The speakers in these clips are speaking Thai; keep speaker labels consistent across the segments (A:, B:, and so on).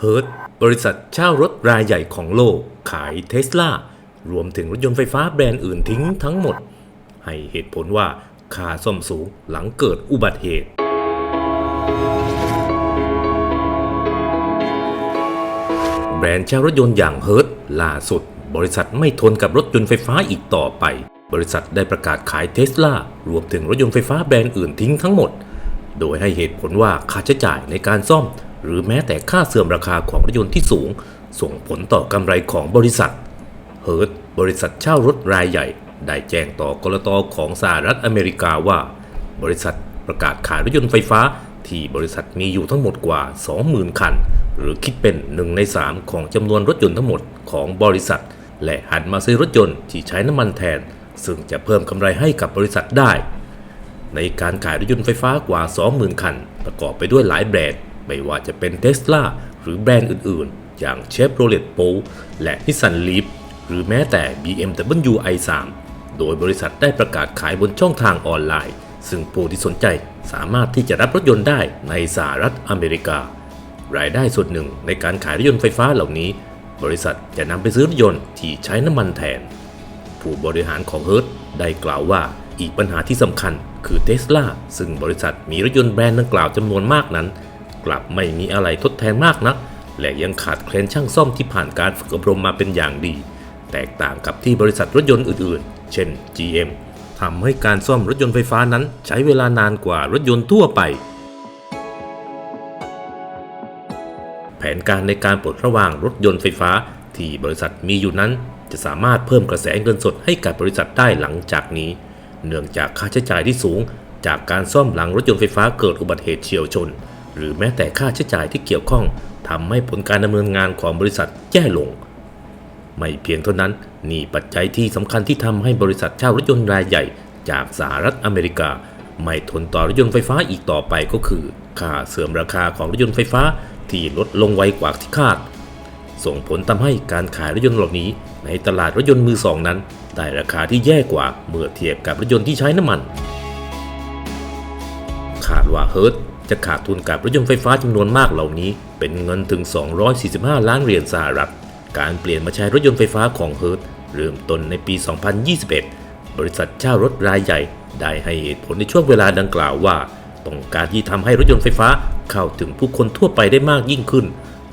A: เฮิร์ตบริษัทเช่ารถรายใหญ่ของโลก ขายเทสลารวมถึงรถยนต์ไฟฟ้าแบรนด์อื่นทิ้งทั้งหมด ให้เหตุผลว่าค่าซ่อมสูงหลังเกิดอุบัติเหตุ แบรนด์เช่ารถยนต์อย่างเฮิร์ตล่าสุด บริษัทไม่ทนกับรถยนต์ไฟฟ้าอีกต่อไป บริษัทได้ประกาศขายเทสลารวมถึงรถยนต์ไฟฟ้าแบรนด์อื่นทิ้งทั้งหมด โดยให้เหตุผลว่าค่าใช้จ่ายในการซ่อม หรือแม้แต่ค่าเสื่อมราคาของรถยนต์ที่สูง ส่งผลต่อกำไรของบริษัทเฮิร์ตบริษัทเช่ารถรายใหญ่ ได้แจ้งต่อกรตของสหรัฐอเมริกาว่า บริษัทประกาศขายรถยนต์ไฟฟ้า ที่บริษัทมีอยู่ทั้งหมดกว่า 20,000 คัน หรือคิดเป็น 1 ใน 3 ของจำนวนรถยนต์ทั้งหมดของบริษัท และหันมาซื้อรถยนต์ที่ใช้น้ำมันแทน ซึ่งจะเพิ่มกำไรให้กับบริษัทได้ ในการขายรถยนต์ไฟฟ้ากว่า 20,000 คัน ประกอบไปด้วยหลายแบรนด์ ไม่ว่าจะเป็น Tesla หรือแบรนด์อื่นๆ อย่าง Chevrolet Bolt และ Nissan Leaf หรือแม้แต่ BMW i3 โดยบริษัทได้ประกาศขายบนช่องทางออนไลน์ ซึ่งผู้ที่สนใจสามารถที่จะรับรถยนต์ได้ในสหรัฐอเมริกา รายได้ส่วนหนึ่งในการขายรถยนต์ไฟฟ้าเหล่านี้ บริษัทจะนำไปซื้อรถยนต์ที่ใช้น้ำมันแทน ผู้บริหารของเฮิร์ตได้กล่าวว่าอีกปัญหาที่สำคัญคือเทสลาซึ่งบริษัทมีรถยนต์แบรนด์ดังกล่าวจำนวนมากนั้น กลับไม่มีอะไรทดแทนมากนัก และยังขาดแคลนช่างซ่อมที่ผ่านการฝึกอบรมมาเป็นอย่างดี แตกต่างกับที่บริษัทรถยนต์อื่นๆ เช่น GM ทำให้การซ่อมรถยนต์ไฟฟ้านั้น ใช้เวลานานกว่ารถยนต์ทั่วไป แผนการในการปลดระวางรถยนต์ไฟฟ้าที่บริษัทมีอยู่นั้น จะสามารถเพิ่มกระแสเงินสดให้กับบริษัทได้หลังจากนี้ เนื่องจากค่าใช้จ่ายที่สูง จากการซ่อมหลังรถยนต์ไฟฟ้าเกิดอุบัติเหตุเฉียวชน หรือแม้แต่ค่าใช้จ่ายที่เกี่ยวข้องทำให้ผลการดำเนินงานของบริษัทแย่ลง ไม่เพียงเท่านั้นนี่ปัจจัยที่สำคัญที่ทำให้บริษัทเช่ารถยนต์รายใหญ่ จากสหรัฐอเมริกา ไม่ทนต่อรถยนต์ไฟฟ้าอีกต่อไปก็คือ ค่าเสื่อมราคาของรถยนต์ไฟฟ้าที่ลดลงไวกว่าที่คาด ส่งผลทำให้การขายรถยนต์เหล่านี้ ในตลาดรถยนต์มือสองนั้น ได้ราคาที่แย่กว่าเมื่อเทียบกับรถยนต์ที่ใช้น้ำมัน คาดว่าเฮิร์ต จะขาดทุนกับรถยนต์ไฟฟ้าจำนวนมากเหล่านี้ เป็นเงินถึง 245 ล้านเหรียญสหรัฐ การเปลี่ยนมาใช้รถยนต์ไฟฟ้าของเฮิร์ตเริ่มต้นในปี 2021 บริษัทเช่ารถรายใหญ่ ได้ให้เหตุผลในช่วงเวลาดังกล่าวว่า ต้องการที่ทำให้รถยนต์ไฟฟ้าเข้าถึงผู้คนทั่วไปได้มากยิ่งขึ้น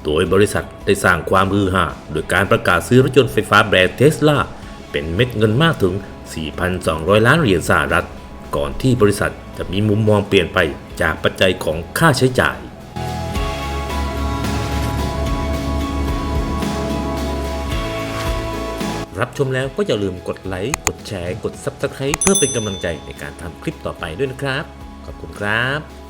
A: โดยบริษัทได้สร้างความฮือฮาโดยการประกาศซื้อรถยนต์ไฟฟ้าแบรนด์เทสลาเป็นเม็ดเงินมากถึง 4,200 ล้านเหรียญสหรัฐ ก่อนที่บริษัท จะมีมุมมองเปลี่ยนไปจากปัจจัยของค่าใช้จ่าย รับชมแล้วก็อย่าลืมกดไลค์ กดแชร์ กด Subscribe เพื่อเป็นกำลังใจในการทำคลิปต่อไปด้วยนะครับ ขอบคุณครับ